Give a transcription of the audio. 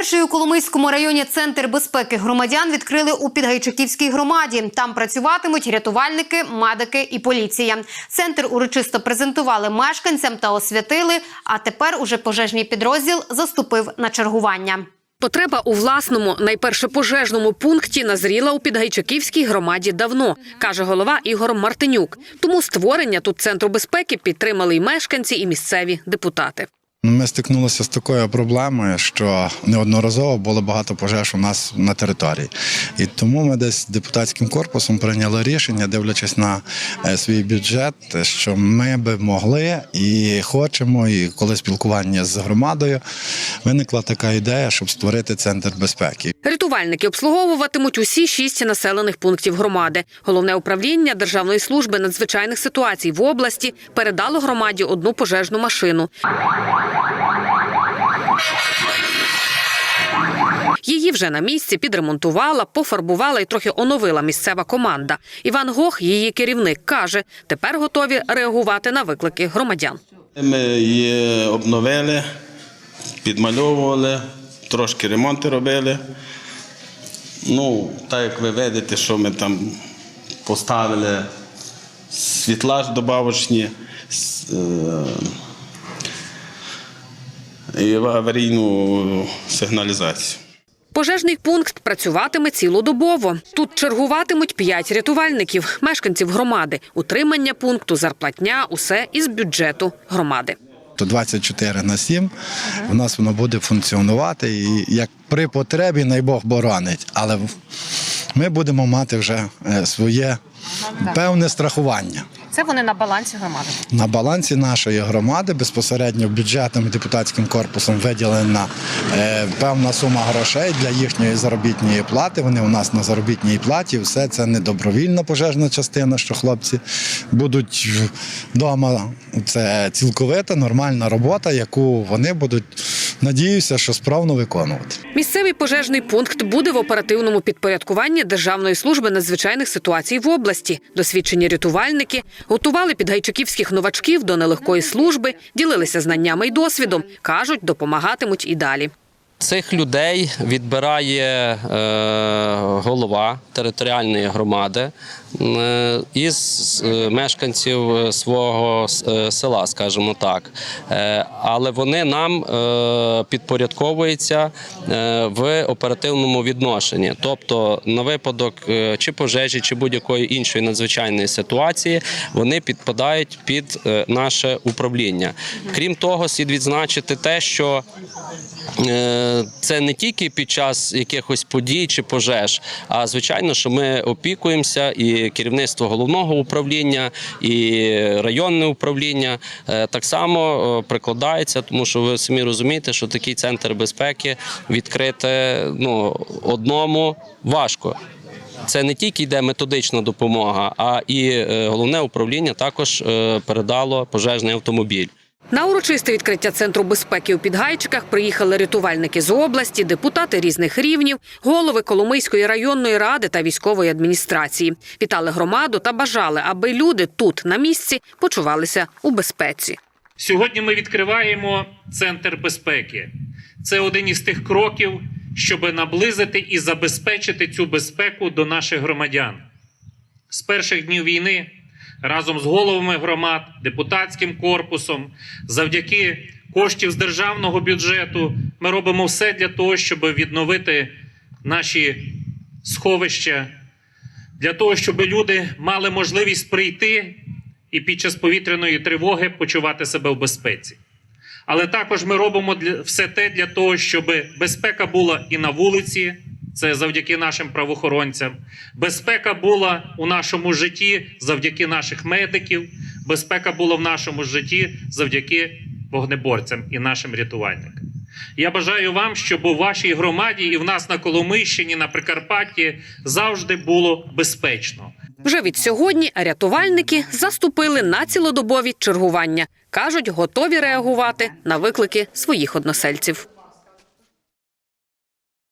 Перший у Коломийському районі центр безпеки громадян відкрили у Підгайчиківській громаді. Там працюватимуть рятувальники, медики і поліція. Центр урочисто презентували мешканцям та освятили. А тепер уже пожежний підрозділ заступив на чергування. Потреба у власному, найперше пожежному пункті назріла у Підгайчаківській громаді давно, каже голова Ігор Мартинюк. Тому створення тут центру безпеки підтримали й мешканці, і місцеві депутати. Ми стикнулися з такою проблемою, що неодноразово було багато пожеж у нас на території. І тому ми десь депутатським корпусом прийняли рішення, дивлячись на е, свій бюджет, що ми би могли і хочемо, і коли спілкування з громадою, виникла така ідея, щоб створити центр безпеки. Рятувальники обслуговуватимуть усі шість населених пунктів громади. Головне управління Державної служби надзвичайних ситуацій в області передало громаді одну пожежну машину. Її вже на місці підремонтувала, пофарбувала і трохи оновила місцева команда. Іван Гох, її керівник, каже, тепер готові реагувати на виклики громадян. Ми її обновили, підмальовували, трошки ремонти робили. Ну, так як ви видите, що ми там поставили світла добавочні е, і аварійну сигналізацію. Пожежний пункт працюватиме цілодобово. Тут чергуватимуть п'ять рятувальників, мешканців громади. Утримання пункту, зарплатня, усе із бюджету громади. То 24 на 7 у нас воно буде функціонувати. І як при потребі, най Бог боронить. Але ми будемо мати вже е, своє певне страхування. Це вони на балансі громади. На балансі нашої громади безпосередньо бюджетом депутатським корпусом виділена е, певна сума грошей для їхньої заробітної плати. Вони у нас на заробітній платі. Все це не добровільна пожежна частина, що хлопці будуть вдома. Це цілковита нормальна робота, яку вони будуть, надіюся, що справно виконувати. Місцевий пожежний пункт буде в оперативному підпорядкуванні Державної служби надзвичайних ситуацій в області. Досвідчені рятувальники готували підгайчуківських новачків до нелегкої служби, ділилися знаннями і досвідом. кажуть, допомагатимуть і далі. Цих людей відбирає е, голова територіальної громади із е, мешканців свого е, села, скажімо так. Е, але вони нам е, підпорядковуються е, в оперативному відношенні. Тобто, на випадок е, чи пожежі, чи будь-якої іншої надзвичайної ситуації, вони підпадають під е, наше управління. Крім того, слід відзначити те, що Е, це не тільки під час якихось подій чи пожеж, а звичайно, що ми опікуємося, і керівництво головного управління, і районне управління е, так само е, прикладається, тому що ви самі розумієте, що такий центр безпеки відкрити ну, одному важко. Це не тільки йде методична допомога, а і е, головне управління також передало пожежний автомобіль. На урочисте відкриття центру безпеки у Підгайчиках приїхали рятувальники з області, депутати різних рівнів, голови Коломийської районної ради та військової адміністрації. Вітали громаду та бажали, аби люди тут на місці почувалися у безпеці. Сьогодні ми відкриваємо центр безпеки. Це один із тих кроків, щоб наблизити і забезпечити цю безпеку до наших громадян. З перших днів війни разом з головами громад, депутатським корпусом, завдяки коштів з державного бюджету, ми робимо все для того, щоб відновити наші сховища, для того, щоб люди мали можливість прийти і під час повітряної тривоги почувати себе в безпеці. Але також ми робимо все те для того, щоб безпека була і на вулиці, це завдяки нашим правоохоронцям. Безпека була у нашому житті завдяки наших медиків. Безпека була в нашому житті завдяки вогнеборцям і нашим рятувальникам. Я бажаю вам, щоб у вашій громаді і в нас на Коломийщині, на Прикарпатті завжди було безпечно. Вже від сьогодні рятувальники заступили на цілодобові чергування. кажуть, готові реагувати на виклики своїх односельців.